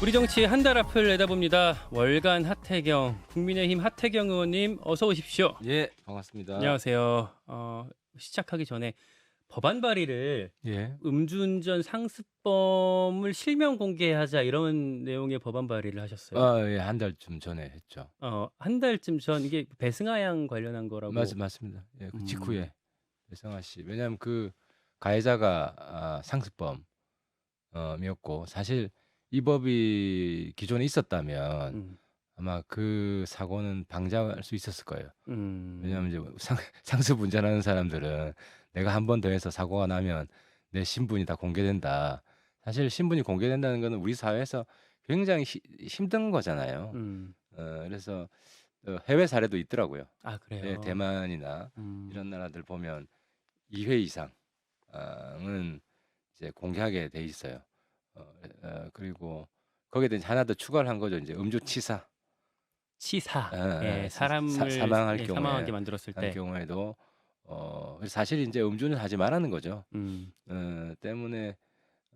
우리 정치 한 달 앞을 내다봅니다. 월간 하태경 국민의힘 하태경 의원님 어서 오십시오. 예, 반갑습니다. 안녕하세요. 어, 시작하기 전에 법안 발의를 예. 음주운전 상습범을 실명 공개하자 이런 내용의 법안 발의를 하셨어요. 아, 예, 한 달쯤 전에 했죠. 어, 한 달쯤 전 이게 배승하 양 관련한 거라고. 맞, 맞습니다. 예, 그 음. 직후에 배성아 씨. 왜냐하면 그 가해자가 아, 상습범이었고 사실 이 법이 기존에 있었다면 음, 아마 그 사고는 방지할 수 있었을 거예요. 음, 왜냐하면 이제 상, 상습 운전하는 사람들은 내가 한 번 더 해서 사고가 나면 내 신분이 다 공개된다. 사실 신분이 공개된다는 거는 우리 사회에서 굉장히 히- 힘든 거잖아요. 음, 어, 그래서 어, 해외 사례도 있더라고요. 아 그래요. 예, 대만이나 음, 이런 나라들 보면 2회 이상은 이제 공개하게 돼 있어요. 어, 어, 그리고 거기에 대해 하나 더 추가를 한 거죠. 이제 음주치사 치사. 아, 예, 아, 사람을 사- 사망할 예, 경우에 사망하게 만들었을 한 때. 경우에도 어, 사실 이제 음주는 하지 말라는 거죠. 음, 어, 때문에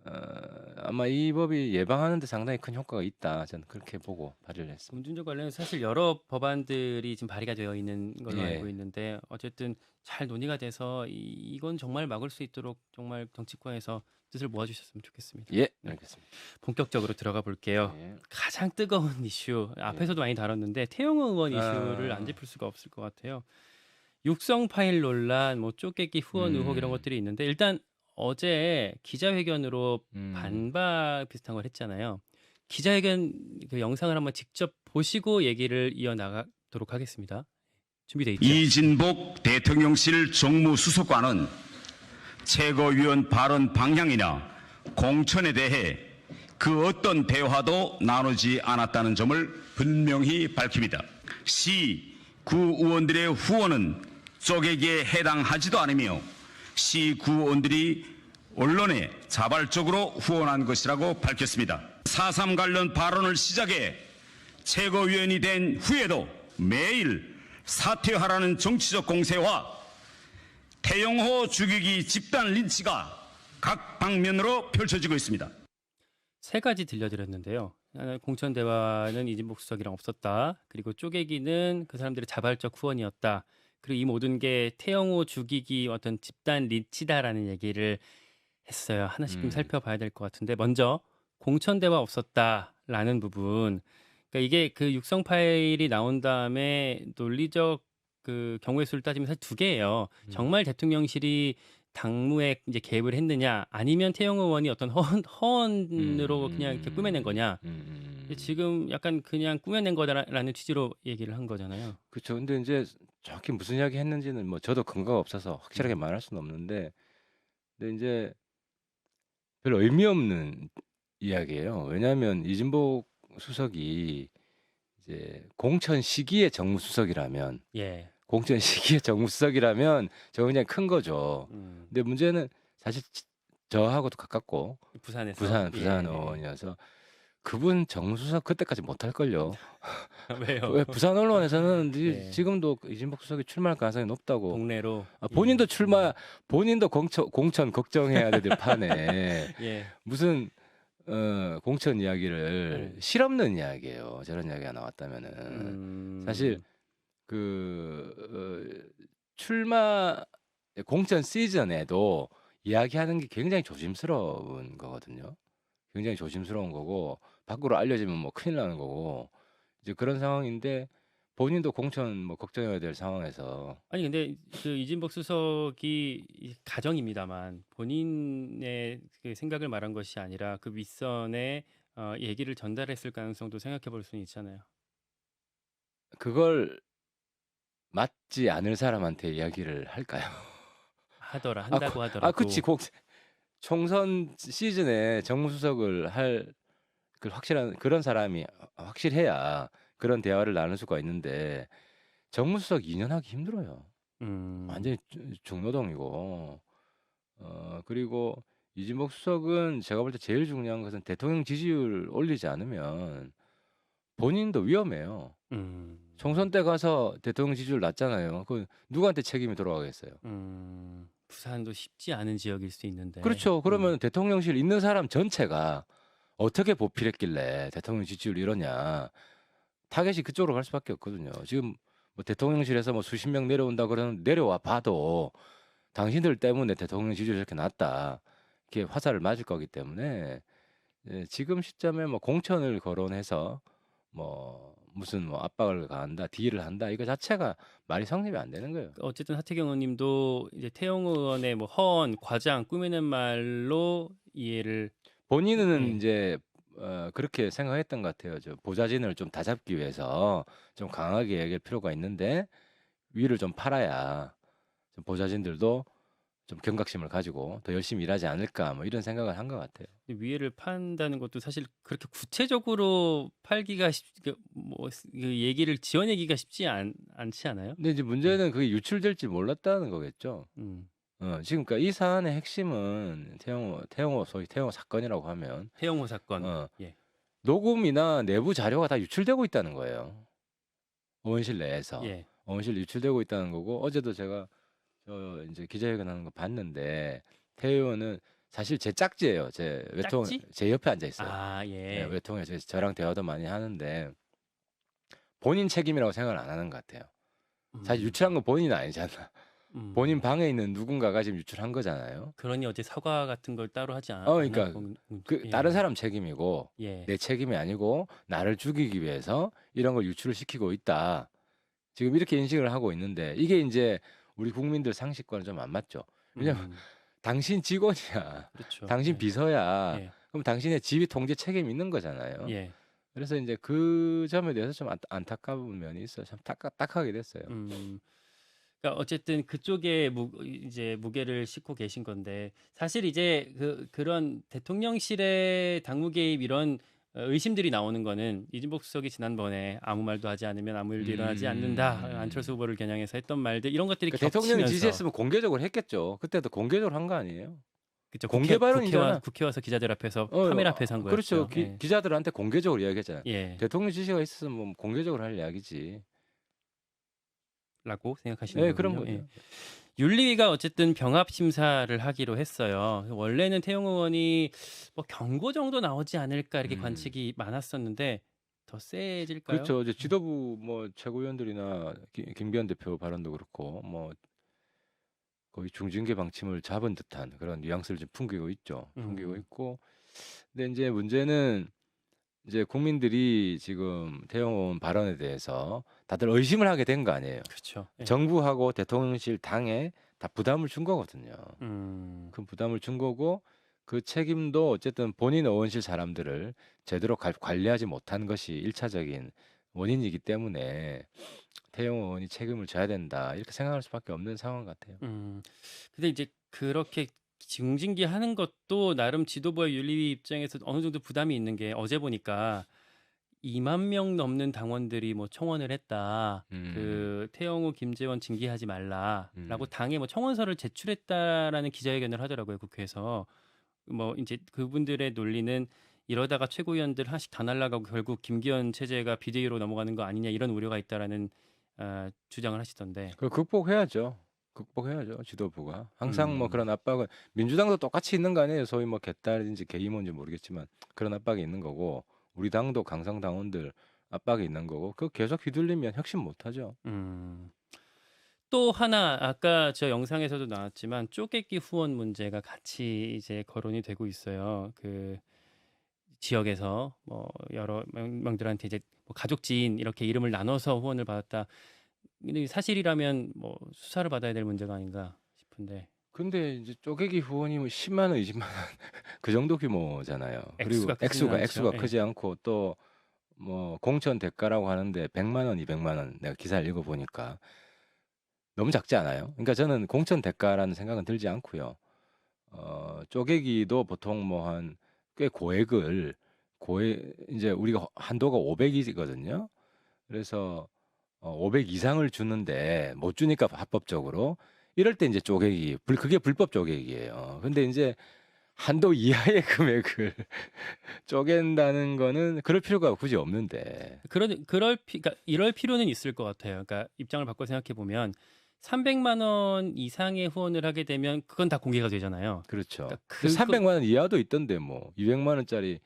어, 아마 이 법이 예방하는 데 상당히 큰 효과가 있다. 저는 그렇게 보고 발의를 했습니다. 음주운전 관련해서 사실 여러 법안들이 지금 발의가 되어 있는 걸로 예. 알고 있는데 어쨌든 잘 논의가 돼서 이, 이건 정말 막을 수 있도록 정말 정치권에서 뜻을 모아주셨으면 좋겠습니다. 예, 알겠습니다. 본격적으로 들어가 볼게요. 예. 가장 뜨거운 이슈 앞에서도 많이 다뤘는데 태영호 의원 이슈를 아. 안 짚을 수가 없을 것 같아요. 육성 파일 논란, 뭐 쪼개기 후원 의혹 이런 음. 것들이 있는데 일단 어제 기자회견으로 음. 반박 비슷한 걸 했잖아요. 기자회견 그 영상을 한번 직접 보시고 얘기를 이어 나가도록 하겠습니다. 준비돼 있죠? 이진복 대통령실 정무수석관은 최고위원 발언 방향이나 공천에 대해 그 어떤 대화도 나누지 않았다는 점을 분명히 밝힙니다. 시 구 의원들의 후원은 쪼개기에 해당하지도 않으며 시 구의원들이 언론에 자발적으로 후원한 것이라고 밝혔습니다. 4.3 관련 발언을 시작해 최고위원이 된 후에도 매일 사퇴하라는 정치적 공세와 태영호 죽이기 집단 린치가 각 방면으로 펼쳐지고 있습니다. 세 가지 들려드렸는데요. 공천 대화는 이진복 수석이랑 없었다. 그리고 쪼개기는 그 사람들의 자발적 후원이었다. 그리고 이 모든 게 태영호 죽이기 어떤 집단 리치다라는 얘기를 했어요. 하나씩 좀 음. 살펴봐야 될 것 같은데 먼저 공천 대화 없었다라는 부분. 그러니까 이게 그 육성 파일이 나온 다음에 논리적 그 경우의 수를 따지면 사실 두 개예요. 음. 정말 대통령실이 당무에 이제 개입을 했느냐, 아니면 태영 의원이 어떤 허언, 허언으로 음, 그냥 이렇게 꾸며낸 거냐. 음, 음, 지금 약간 그냥 꾸며낸 거다라는 취지로 얘기를 한 거잖아요. 그렇죠. 근데 이제 정확히 무슨 이야기 했는지는 뭐 저도 근거가 없어서 음. 확실하게 말할 수는 없는데, 근데 이제 별 의미 없는 이야기예요. 왜냐하면 이진복 수석이 이제 공천 시기의 정무수석이라면, 예. 공천 시기의 정무수석이라면 저 그냥 큰 거죠. 음, 근데 문제는 사실 지- 저하고도 가깝고 부산에서 부산 부산 예. 의원이어서 그분 정수석 그때까지 못 할 걸요. 왜요? 왜 부산 언론에서는 이- 네. 지금도 이진복 수석이 출마할 가능성이 높다고. 동네로 아, 본인도 예. 출마, 본인도 공천, 공천 걱정해야 될 판에 예. 무슨 어, 공천 이야기를 네. 실없는 이야기예요. 저런 이야기가 나왔다면은 음, 사실 그 어, 출마 공천 시즌에도 이야기하는 게 굉장히 조심스러운 거거든요. 굉장히 조심스러운 거고 밖으로 알려지면 뭐 큰일 나는 거고 이제 그런 상황인데 본인도 공천 뭐 걱정해야 될 상황에서 아니 근데 그 이진복 수석이 이 가정입니다만 본인의 그 생각을 말한 것이 아니라 그 윗선에 어, 얘기를 전달했을 가능성도 생각해 볼 수는 있잖아요. 그걸 맞지 않을 사람한테 이야기를 할까요? 하더라 아, 한다고 하더라도 아, 그치. 공, 총선 시즌에 정무수석을 할 그 확실한 그런 사람이 확실해야 그런 대화를 나눌 수가 있는데 정무수석 2년 하기 힘들어요. 음, 완전히 주- 중노동이고 어 그리고 이진복 수석은 제가 볼 때 제일 중요한 것은 대통령 지지율 올리지 않으면 본인도 위험해요. 음, 총선 때 가서 대통령 지지율 낮잖아요. 그 누구한테 책임이 돌아가겠어요? 음, 부산도 쉽지 않은 지역일 수 있는데 그렇죠. 그러면 대통령실 있는 사람 전체가 어떻게 보필했길래 대통령 지지율 이러냐. 타겟이 그쪽으로 갈 수밖에 없거든요. 지금 뭐 대통령실에서 뭐 수십 명 내려온다 그러는 내려와 봐도 당신들 때문에 대통령 지지율이 이렇게 낮다. 이렇게 화살을 맞을 거기 때문에 예, 지금 시점에 뭐 공천을 거론해서 뭐 무슨 뭐 압박을 가한다, 딜을 한다 이거 자체가 말이 성립이 안 되는 거예요. 어쨌든 하태경 의원님도 이제 태영 의원의 뭐 허언, 과장 꾸미는 말로 이해를 본인은 네. 이제 어, 그렇게 생각했던 것 같아요. 저 보좌진을 좀 다잡기 위해서 좀 강하게 얘기할 필요가 있는데 위를 좀 팔아야 좀 보좌진들도 좀 경각심을 가지고 더 열심히 일하지 않을까 뭐 이런 생각을 한 것 같아요. 위해를 판다는 것도 사실 그렇게 구체적으로 팔기가 쉽, 그, 뭐, 그 얘기를 지어내기가 쉽지 않, 않지 않아요? 근데 이제 문제는 그게 유출될지 몰랐다는 거겠죠. 음. 어, 지금 그러니까 이 사안의 핵심은 태영호, 태영호 소위 태영호 사건이라고 하면 태영호 사건. 어. 예. 녹음이나 내부 자료가 다 유출되고 있다는 거예요. 의원실 내에서. 예. 원실 유출되고 있다는 거고 어제도 제가 저 이제 기자회견 하는 거 봤는데 태 의원은 사실 제 짝지예요. 제 외통 짝지? 제 옆에 앉아 있어요. 아, 네, 예. 외통에 저- 저랑 대화도 많이 하는데 본인 책임이라고 생각을 안 하는 것 같아요. 사실 음, 유출한 건 본인은 아니잖아. 음. 본인 방에 있는 누군가가 지금 유출한 거잖아요. 그러니 어제 사과 같은 걸 따로 하지 않았나? 어, 그러니까 음, 그 예. 다른 사람 책임이고 예. 내 책임이 아니고 나를 죽이기 위해서 이런 걸 유출을 시키고 있다. 지금 이렇게 인식을 하고 있는데 이게 이제 우리 국민들 상식과는 좀 안 맞죠. 왜냐면 음, 당신 직원이야. 그렇죠. 당신 예. 비서야. 예. 그럼 당신의 지휘 통제 책임 있는 거잖아요. 예. 그래서 이제 그 점에 대해서 좀 안, 안타까운 면이 있어요. 참 딱하, 딱하게 됐어요. 음. 그러니까 어쨌든 그쪽에 무, 이제 무게를 싣고 계신 건데 사실 이제 그 그런 대통령실의 당무 개입 이런 어, 의심들이 나오는 거는 이진복 수석이 지난번에 아무 말도 하지 않으면 아무 일도 일어나지 않는다 음. 안철수 후보를 겨냥해서 했던 말들 이런 것들이 그러니까 대통령이 지시했으면 공개적으로 했겠죠. 그때도 공개적으로 한 거 아니에요? 그쵸, 공개 국회, 국회, 발언이잖아. 와, 국회 와 서 기자들 앞에서 어, 카메라 앞에서 한 거였죠. 그렇죠. 기, 예. 기자들한테 공개적으로 이야기했잖아요. 예. 대통령 지시가 있었으면 뭐 공개적으로 할 이야기지. 라고 생각하시는 네, 거군요. 그런 거죠. 예. 윤리위가 어쨌든 병합 심사를 하기로 했어요. 원래는 태용 의원이 뭐 경고 정도 나오지 않을까 이렇게 음. 관측이 많았었는데 더 세질까요? 그렇죠. 이제 지도부 뭐 최고위원들이나 기- 김기현 대표 발언도 그렇고 뭐 거의 중징계 방침을 잡은 듯한 그런 뉘앙스를 좀 풍기고 있죠. 풍기고 음. 있고. 근데 이제 문제는 이제 국민들이 지금 태영 의원 발언에 대해서 다들 의심을 하게 된 거 아니에요. 그렇죠. 예. 정부하고 대통령실 당에 다 부담을 준 거거든요. 음, 그 부담을 준 거고 그 책임도 어쨌든 본인 의원실 사람들을 제대로 갈- 관리하지 못한 것이 일차적인 원인이기 때문에 태영 의원이 책임을 져야 된다 이렇게 생각할 수밖에 없는 상황 같아요. 음. 근데 이제 그렇게 중징계 하는 것도 나름 지도부의 윤리위 입장에서 어느 정도 부담이 있는 게 어제 보니까 2만 명 넘는 당원들이 뭐 청원을 했다. 음. 그 태영호 김재원 징계하지 말라라고 음. 당에 뭐 청원서를 제출했다라는 기자회견을 하더라고요 국회에서 뭐 이제 그분들의 논리는 이러다가 최고위원들 하나씩 다 날라가고 결국 김기현 체제가 비대위로 넘어가는 거 아니냐 이런 우려가 있다라는 아, 주장을 하시던데 그 극복해야죠. 극복해야죠 지도부가 항상 뭐 음. 그런 압박은 민주당도 똑같이 있는 거 아니에요. 소위 뭐 개딸인지 개임원인지 모르겠지만 그런 압박이 있는 거고 우리 당도 강성 당원들 압박이 있는 거고 그 계속 휘둘리면 혁신 못하죠. 음. 또 하나 아까 저 영상에서도 나왔지만 쪼개기 후원 문제가 같이 이제 거론이 되고 있어요. 그 지역에서 뭐 여러 명- 명들한테 이제 뭐 가족 지인 이렇게 이름을 나눠서 후원을 받았다. 근데 사실이라면 뭐 수사를 받아야 될 문제가 아닌가 싶은데 근데 이제 쪼개기 후원이 뭐 10만 원, 20만 원 그 정도 규모잖아요. 그리고 액수가 크지는 액수가. 액수가 예. 크지 않고 또 뭐 공천 대가라고 하는데 100만 원, 200만 원 내가 기사를 읽어 보니까 너무 작지 않아요? 그러니까 저는 공천 대가라는 생각은 들지 않고요. 어, 쪼개기도 보통 뭐 한 꽤 고액을 고액 이제 우리가 한도가 500이거든요. 그래서 어, 500 이상을 주는데 못 주니까 합법적으로 이럴 때 이제 쪼개기 불 그게 불법 쪼개기예요. 근데 이제 한도 이하의 금액을 쪼갠다는 거는 그럴 필요가 굳이 없는데. 그런 그럴 피, 그러니까 이럴 필요는 있을 것 같아요. 그러니까 입장을 바꿔 생각해 보면 300만 원 이상의 후원을 하게 되면 그건 다 공개가 되잖아요. 그렇죠. 그러니까 그 그- 300만 원 이하도 있던데 뭐 200만 원짜리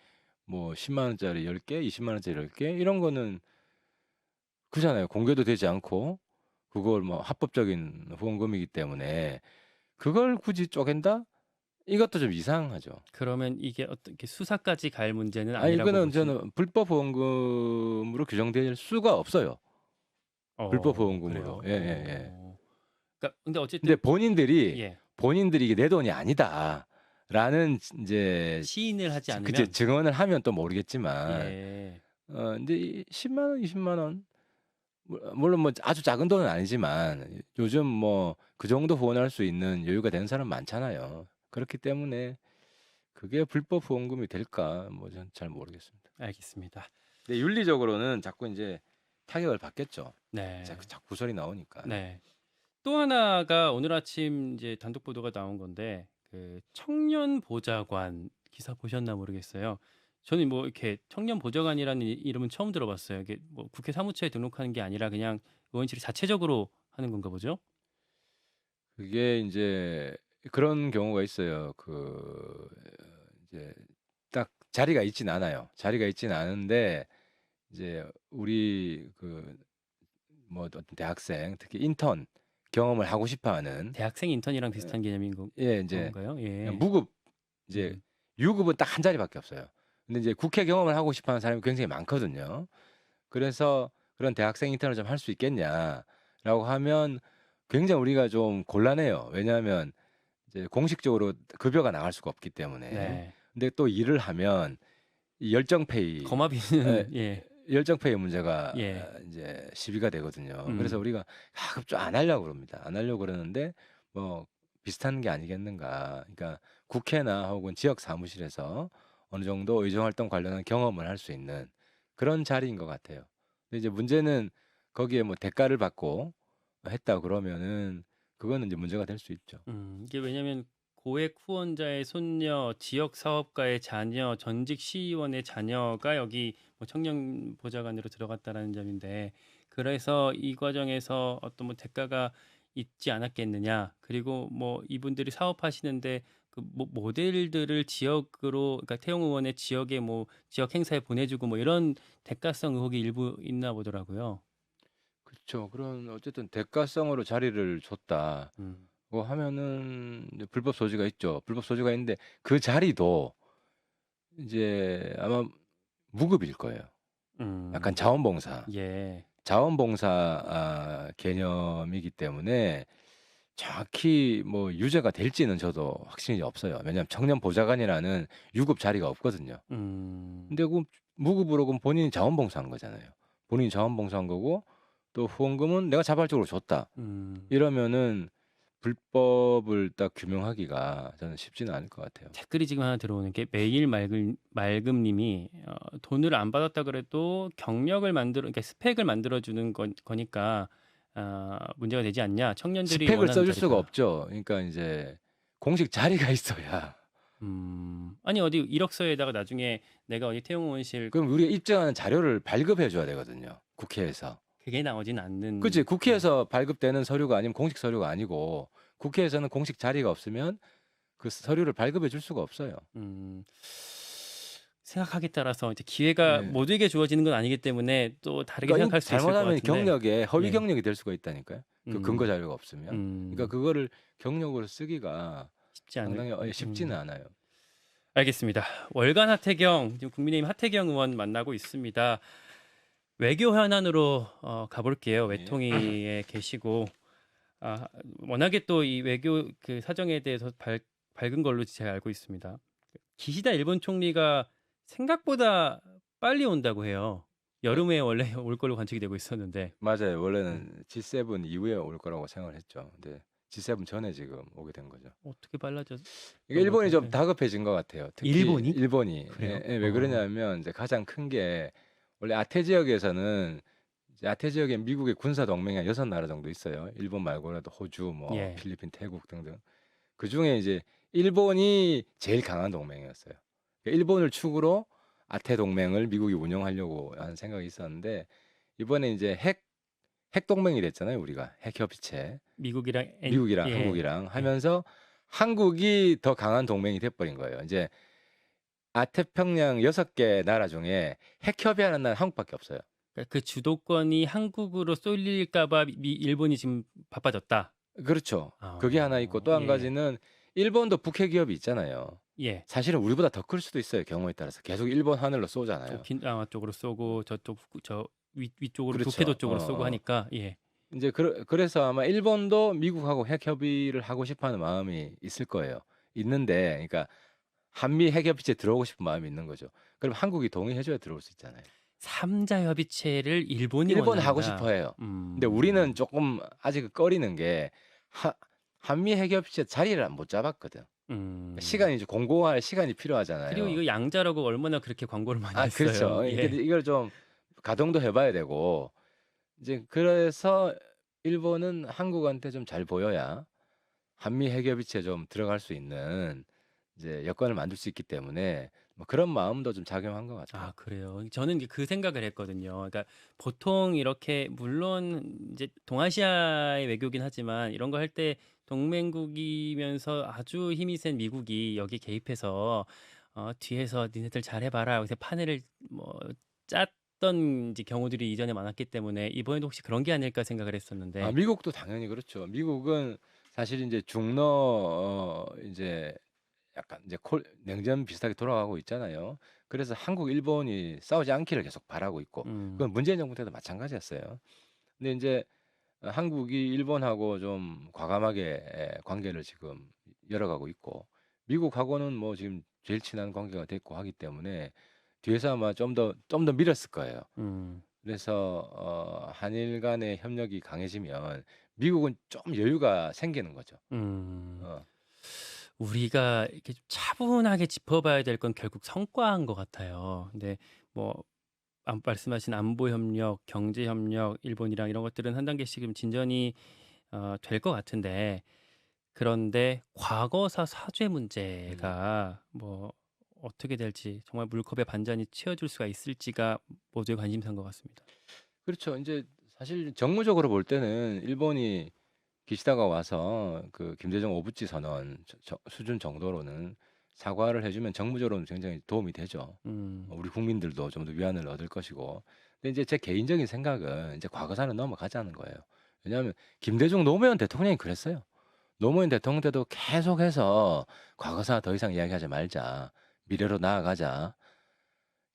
뭐 10만 원짜리 10개, 20만 원짜리 10개 이런 거는 그잖아요. 공개도 되지 않고 그걸 뭐 합법적인 후원금이기 때문에 그걸 굳이 쪼갠다? 이것도 좀 이상하죠. 그러면 이게 어떻게 수사까지 갈 문제는 아니 아니라고 이거는 보시- 저는 불법 후원금으로 규정될 수가 없어요. 어, 불법 후원금으로. 예, 예, 예. 어. 그러니까 근데 어쨌든 근데 본인들이 예. 본인들이 이게 내 돈이 아니다 라는 이제 시인을 하지 않으면 그치 증언을 하면 또 모르겠지만 예. 어 근데 이 10만 원, 20만 원 물- 물론 뭐 아주 작은 돈은 아니지만 요즘 뭐 그 정도 후원할 수 있는 여유가 되는 사람 많잖아요. 그렇기 때문에 그게 불법 후원금이 될까 뭐 전 잘 모르겠습니다. 알겠습니다. 근데 윤리적으로는 자꾸 이제 타격을 받겠죠. 네. 자꾸 자꾸 소리 나오니까. 네. 또 하나가 오늘 아침 이제 단독 보도가 나온 건데 그 청년 보좌관 기사 보셨나 모르겠어요. 저는 뭐 이렇게 청년 보좌관이라는 이- 이름은 처음 들어봤어요. 이게 뭐 국회 사무처에 등록하는 게 아니라 그냥 의원실이 자체적으로 하는 건가 보죠? 그게 이제 그런 경우가 있어요. 그 이제 딱 자리가 있진 않아요. 자리가 있진 않은데 이제 우리 그 뭐 어떤 대학생 특히 인턴 경험을 하고 싶어하는 대학생 인턴이랑 비슷한 개념인 건- 예 이제 건가요? 예. 무급 이제 음. 유급은 딱 한 자리밖에 없어요. 근데 이제 국회 경험을 하고 싶어 하는 사람이 굉장히 많거든요. 그래서 그런 대학생 인턴을 좀 할 수 있겠냐라고 하면 굉장히 우리가 좀 곤란해요. 왜냐하면 이제 공식적으로 급여가 나갈 수가 없기 때문에. 네. 근데 또 일을 하면 이 열정페이, 거마비는 예. 열정페이 문제가 예. 아, 이제 시비가 되거든요. 음. 그래서 우리가 가급 좀안 하려고 그럽니다. 안 하려고 그러는데 뭐 비슷한 게 아니겠는가. 그러니까 국회나 혹은 지역 사무실에서 어느 정도 의정 활동 관련한 경험을 할 수 있는 그런 자리인 것 같아요. 근데 이제 문제는 거기에 뭐 대가를 받고 했다 그러면은 그거는 이제 문제가 될 수 있죠. 음, 이게 왜냐하면 고액 후원자의 손녀, 지역 사업가의 자녀, 전직 시의원의 자녀가 여기 뭐 청년 보좌관으로 들어갔다라는 점인데 그래서 이 과정에서 어떤 뭐 대가가 있지 않았겠느냐 그리고 뭐 이분들이 사업하시는데 그 모- 모델들을 지역으로 그러니까 태용 의원의 지역에 뭐 지역 행사에 보내주고 뭐 이런 대가성 의혹이 일부 있나 보더라고요. 그렇죠. 그런 어쨌든 대가성으로 자리를 줬다. 음, 고 하면은 불법 소지가 있죠. 불법 소지가 있는데 그 자리도 이제 아마 무급일 거예요. 음, 약간 자원봉사, 예, 자원봉사 아, 개념이기 때문에 정확히 뭐 유죄가 될지는 저도 확신이 없어요. 왜냐하면 청년 보좌관이라는 유급 자리가 없거든요. 음, 근데 그 무급으로 그럼 본인이 자원봉사한 거잖아요. 본인이 자원봉사한 거고 또 후원금은 내가 자발적으로 줬다. 음. 이러면은 불법을 딱 규명하기가 저는 쉽지는 않을 것 같아요. 댓글이 지금 하나 들어오는 게 매일 맑음 맑음님이 어, 돈을 안 받았다 그래도 경력을 만들어 그러니까 스펙을 만들어 주는 거, 거니까 아, 문제가 되지 않냐 청년들이 스펙을 원하는 써줄 수가 자리다. 없죠. 그러니까 이제 공식 자리가 있어야. 음, 아니 어디 이력서에다가 나중에 내가 어디 태용 의원실 그럼 우리가 입증하는 자료를 발급해 줘야 되거든요. 국회에서. 그게 나오진 않는. 그치 국회에서 발급되는 서류가 아니면 공식 서류가 아니고 국회에서는 공식 자리가 없으면 그 서류를 발급해 줄 수가 없어요. 음, 생각하기에 따라서 이제 기회가 네. 모두에게 주어지는 건 아니기 때문에 또 다르게 그러니까 생각할 수 있을 것 잘못하면 같은데. 경력에 허위 예. 경력이 될 수가 있다니까요. 그 음, 근거 자료가 없으면. 음, 그러니까 그거를 경력으로 쓰기가 쉽지 않을 상당히 어, 쉽지는 음. 않아요. 알겠습니다. 월간 하태경 지금 국민의힘 하태경 의원 만나고 있습니다. 외교 현안으로 어, 가볼게요. 외통위에 계시고 아, 워낙에 또 이 외교 그 사정에 대해서 밝, 밝은 걸로 제가 알고 있습니다. 기시다 일본 총리가 생각보다 빨리 온다고 해요. 여름에 원래 올 걸로 관측이 되고 있었는데 맞아요. 원래는 G7 이후에 올 거라고 생각을 했죠. 근데 G7 전에 지금 오게 된 거죠. 어떻게 빨라졌? 이게 일본이 좀 네. 다급해진 것 같아요. 특히 일본이? 일본이 그래요? 예, 예, 왜 어. 그러냐면 이제 가장 큰 게 원래 아태 지역에서는 이제 아태 지역에 미국의 군사 동맹이 한 여섯 나라 정도 있어요. 일본 말고라도 호주, 뭐 예. 필리핀, 태국 등등. 그 중에 이제 일본이 제일 강한 동맹이었어요. 그러니까 일본을 축으로 아태 동맹을 미국이 운영하려고 하는 생각이 있었는데 이번에 이제 핵, 핵 동맹이 됐잖아요. 우리가 핵 협의체. 미국이랑 엔- 미국이랑 예. 한국이랑 하면서 한국이 더 강한 동맹이 돼버린 거예요. 이제 아태평양 여섯 개 나라 중에 핵 협의하는 나라 한국밖에 없어요. 그러니까 그 주도권이 한국으로 쏠릴까봐 미- 일본이 지금 바빠졌다. 그렇죠. 아, 그게 하나 있고 또한 예. 가지는 일본도 북핵 기업이 있잖아요. 예. 사실은 우리보다 더 클 수도 있어요. 경우에 따라서 계속 일본 하늘로 쏘잖아요. 오키나와 쪽으로 쏘고 저쪽 후- 저 위, 위쪽으로 그렇죠. 도쿄도 쪽으로 어, 쏘고 어. 하니까 예. 이제 그, 그래서 아마 일본도 미국하고 핵 협의를 하고 싶어하는 마음이 있을 거예요. 있는데, 그러니까 한미 핵 협의체에 들어오고 싶은 마음이 있는 거죠. 그럼 한국이 동의해줘야 들어올 수 있잖아요. 삼자 협의체를 일본이 일본 하고 원한다. 싶어해요. 음. 근데 우리는 조금 아직 꺼리는 게 하, 한미 핵 협의체 자리를 못 잡았거든. 음. 시간이 이제 공고할 시간이 필요하잖아요. 그리고 이거 양자라고 얼마나 그렇게 광고를 많이 아 했어요. 그렇죠. 예. 근데 이걸 좀 가동도 해봐야 되고 이제 그래서 일본은 한국한테 좀 잘 보여야 한미 핵협의체에 좀 들어갈 수 있는 이제 여건을 만들 수 있기 때문에 뭐 그런 마음도 좀 작용한 것 같아요. 아 그래요. 저는 그 생각을 했거든요. 그러니까 보통 이렇게 물론 이제 동아시아의 외교긴 하지만 이런 거 할 때 동맹국이면서 아주 힘이 센 미국이 여기 개입해서 어, 뒤에서 니네들 잘해봐라. 여기서 판을 뭐 짰던 이제 경우들이 이전에 많았기 때문에 이번에도 혹시 그런 게 아닐까 생각을 했었는데. 아, 미국도 당연히 그렇죠. 미국은 사실 이제 중러 어, 이제 약간 이제 콜, 냉전 비슷하게 돌아가고 있잖아요. 그래서 한국, 일본이 싸우지 않기를 계속 바라고 있고 음. 그건 문재인 정부 때도 마찬가지였어요. 근데 이제 한국이 일본하고 좀 과감하게 에, 관계를 지금 열어가고 있고 미국하고는 뭐 지금 제일 친한 관계가 됐고 하기 때문에 뒤에서 아마 좀 더 좀 더 밀었을 거예요. 음. 그래서 어, 한일 간의 협력이 강해지면 미국은 좀 여유가 생기는 거죠. 음. 어. 우리가 이렇게 좀 차분하게 짚어봐야 될 건 결국 성과인 것 같아요. 근데 뭐 안- 말씀하신 안보 협력, 경제 협력, 일본이랑 이런 것들은 한 단계씩 좀 진전이 어, 될 것 같은데 그런데 과거사 사죄 문제가 뭐 어떻게 될지 정말 물컵에 반전이 채워줄 수가 있을지가 모두의 관심사인 것 같습니다. 그렇죠. 이제 사실 정무적으로 볼 때는 일본이 기시다가 와서 그 김대중 오부치 선언 저- 저- 수준 정도로는 사과를 해주면 정무적으로는 굉장히 도움이 되죠. 음, 우리 국민들도 좀 더 위안을 얻을 것이고. 근데 이제 제 개인적인 생각은 이제 과거사는 넘어가자는 거예요. 왜냐하면 김대중 노무현 대통령이 그랬어요. 노무현 대통령 때도 계속해서 과거사 더 이상 이야기하지 말자. 미래로 나아가자.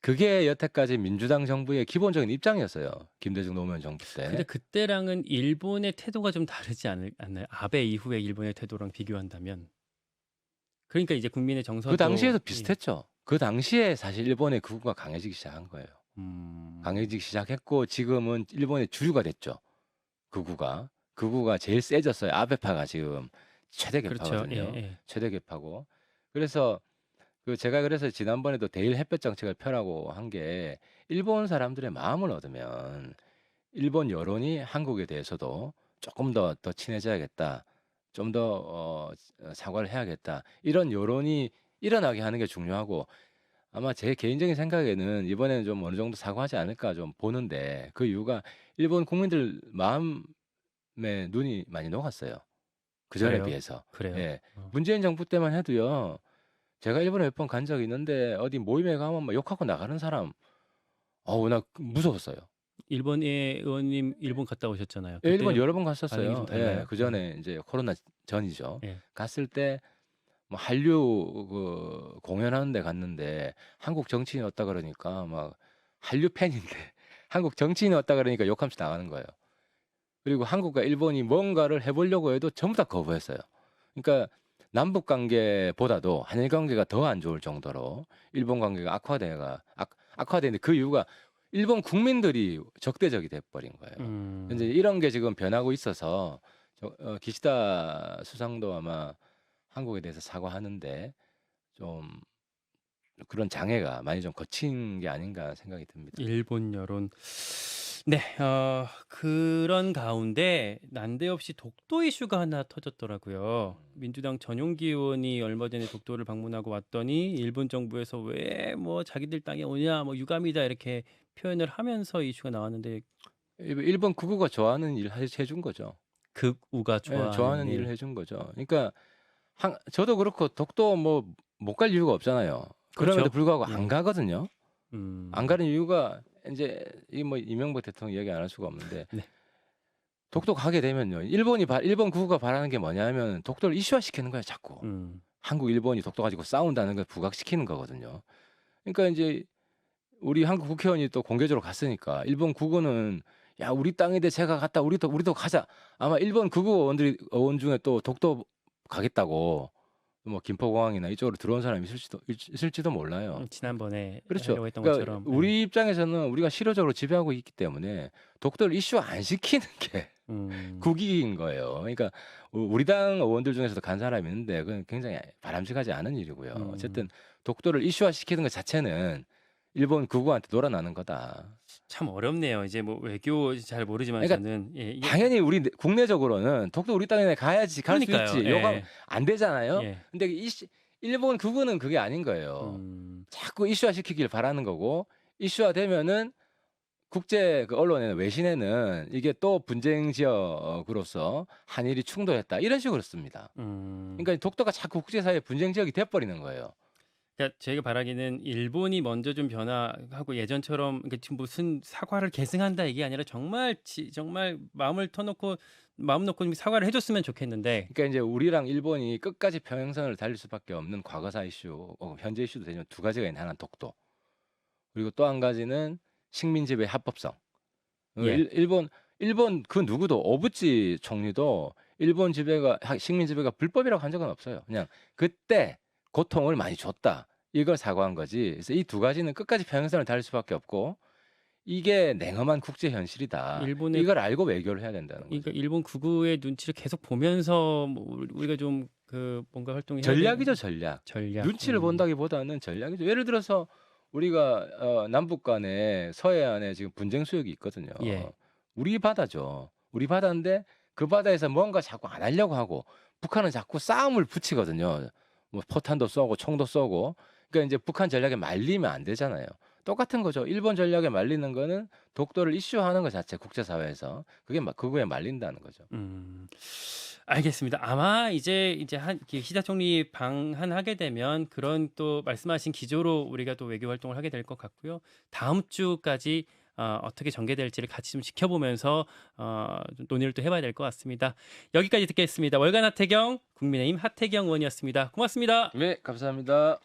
그게 여태까지 민주당 정부의 기본적인 입장이었어요. 김대중 노무현 정부 때. 근데 그때랑은 일본의 태도가 좀 다르지 않을, 않나요? 아베 이후의 일본의 태도랑 비교한다면. 그러니까 이제 국민의 정서도 그 당시에도 예. 비슷했죠. 그 당시에 사실 일본의 극우가 강해지기 시작한 거예요. 음, 강해지기 시작했고 지금은 일본의 주류가 됐죠. 극우가 극우가 제일 세졌어요. 아베파가 지금 최대 그렇죠. 개파거든요. 예, 예. 최대 개파고 그래서 그 제가 그래서 지난번에도 대일 햇볕 정책을 펴라고 한 게 일본 사람들의 마음을 얻으면 일본 여론이 한국에 대해서도 조금 더 더 친해져야겠다. 좀 더 어, 사과를 해야겠다. 이런 여론이 일어나게 하는 게 중요하고 아마 제 개인적인 생각에는 이번에는 좀 어느 정도 사과하지 않을까 좀 보는데 그 이유가 일본 국민들 마음에 눈이 많이 녹았어요. 그 전에 그래요? 비해서. 그래요. 예. 어. 문재인 정부 때만 해도요. 제가 일본에 몇 번 간 적이 있는데 어디 모임에 가면 막 욕하고 나가는 사람 어우 나 무서웠어요. 일본의 의원님 일본 갔다 오셨잖아요. 예, 일본 여러 번 갔었어요. 예, 그 전에 이제 코로나 전이죠. 예. 갔을 때 뭐 한류 그 공연하는 데 갔는데 한국 정치인 왔다 그러니까 막 한류 팬인데 한국 정치인 왔다 그러니까 욕하면서 나가는 거예요. 그리고 한국과 일본이 뭔가를 해보려고 해도 전부 다 거부했어요. 그러니까 남북 관계보다도 한일 관계가 더 안 좋을 정도로 일본 관계가 악화돼가 악, 악화되는데 그 이유가 일본 국민들이 적대적이 돼버린 거예요. 음, 이제 이런 게 지금 변하고 있어서 저, 어, 기시다 수상도 아마 한국에 대해서 사과하는데 좀 그런 장애가 많이 좀 거친 게 아닌가 생각이 듭니다. 일본 여론. 네, 어, 그런 가운데 난데없이 독도 이슈가 하나 터졌더라고요. 민주당 전용기 의원이 얼마 전에 독도를 방문하고 왔더니 일본 정부에서 왜 뭐 자기들 땅에 오냐, 뭐 유감이다 이렇게 표현을 하면서 이슈가 나왔는데 일- 일본 극우가 좋아하는 일 해- 해준 거죠. 극우가 예, 좋아하는, 좋아하는 일. 일을 해준 거죠. 그러니까 한, 저도 그렇고 독도 뭐 못 갈 이유가 없잖아요. 그럼에도 그렇죠. 불구하고 예. 안 가거든요. 음. 안 가는 이유가 이제 이 뭐 이명박 대통령 얘기 안 할 수가 없는데 네. 독도 가게 되면요. 일본이 바, 일본 국가 바라는 게 뭐냐면 독도를 이슈화 시키는 거야, 자꾸. 음. 한국 일본이 독도 가지고 싸운다는 걸 부각시키는 거거든요. 그러니까 이제 우리 한국 국회의원이 또 공개적으로 갔으니까 일본 국어는 야 우리 땅인데 제가 갔다 우리도 우리도 가자. 아마 일본 극우 의원들이 의원 중에 또 독도 가겠다고 뭐 김포공항이나 이쪽으로 들어온 사람이 있을지도 있을지도 몰라요. 음, 지난번에 그렇죠. 했던 그러니까 것처럼 우리 입장에서는 우리가 실효적으로 지배하고 있기 때문에 독도를 이슈 안 시키는 게 음. 국익인 거예요. 그러니까 우- 우리 당 의원들 중에서도 간 사람이 있는데 그건 굉장히 바람직하지 않은 일이고요. 음. 어쨌든 독도를 이슈화 시키는 것 자체는 일본 극우한테 놀아나는 거다. 참 어렵네요. 이제 뭐 외교 잘 모르지만 그러니까 저는 예, 이게 당연히 우리 내- 국내적으로는 독도 우리 땅에 가야지 갈 수 그러니까요. 있지. 예. 안 되잖아요. 예. 근데 이 시- 일본 극우는 그게 아닌 거예요. 음. 자꾸 이슈화 시키길 바라는 거고 이슈화 되면은 국제 그 언론에는 외신에는 이게 또 분쟁 지역으로서 한일이 충돌했다 이런 식으로 씁니다. 음. 그러니까 독도가 자꾸 국제사회 분쟁 지역이 돼버리는 거예요. 그러니까 저희가 바라기는 일본이 먼저 좀 변화하고 예전처럼 그러니까 지금 무슨 사과를 계승한다 이게 아니라 정말 지, 정말 마음을 터놓고 마음 놓고 좀 사과를 해줬으면 좋겠는데 그러니까 이제 우리랑 일본이 끝까지 평행선을 달릴 수밖에 없는 과거사 이슈, 어, 현재 이슈도 되지만 두 가지가 있는 하나는 독도, 그리고 또 한 가지는 식민 지배 합법성. 어, 예. 일, 일본 일본 그 누구도 오부치 총리도 일본 지배가 하- 식민 지배가 불법이라고 한 적은 없어요. 그냥 그때 고통을 많이 줬다. 이걸 사과한 거지. 그래서 이 두 가지는 끝까지 평행선을 달릴 수밖에 없고 이게 냉엄한 국제 현실이다. 일본의- 이걸 알고 외교를 해야 된다는 거죠. 그러니까 일본 구구의 눈치를 계속 보면서 뭐 우리- 우리가 좀 그 뭔가 활동이 전략이죠, 전략. 전략 눈치를 음. 본다기보다는 전략이죠. 예를 들어서 우리가 어, 남북 간에 서해안에 지금 분쟁 수역이 있거든요. 예. 우리 바다죠. 우리 바다인데 그 바다에서 뭔가 자꾸 안 하려고 하고 북한은 자꾸 싸움을 붙이거든요. 뭐 포탄도 쏘고 총도 쏘고. 그러니까 이제 북한 전략에 말리면 안 되잖아요. 똑같은 거죠. 일본 전략에 말리는 거는 독도를 이슈화하는 것 자체 국제사회에서 그게 막 그거에 말린다는 거죠. 음, 알겠습니다. 아마 이제 이제 한 이렇게 시다 총리 방한하게 되면 그런 또 말씀하신 기조로 우리가 또 외교 활동을 하게 될 것 같고요. 다음 주까지 어, 어떻게 전개될지를 같이 좀 지켜보면서 어, 좀 논의를 또 해봐야 될 것 같습니다. 여기까지 듣겠습니다. 월간 하태경 국민의힘 하태경 의원이었습니다. 고맙습니다. 네, 감사합니다.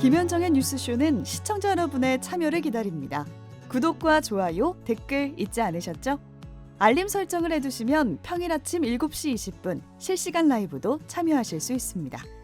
김현정의 뉴스쇼는 시청자 여러분의 참여를 기다립니다. 구독과 좋아요, 댓글 잊지 않으셨죠? 알림 설정을 해두시면 평일 아침 7시 20분 실시간 라이브도 참여하실 수 있습니다.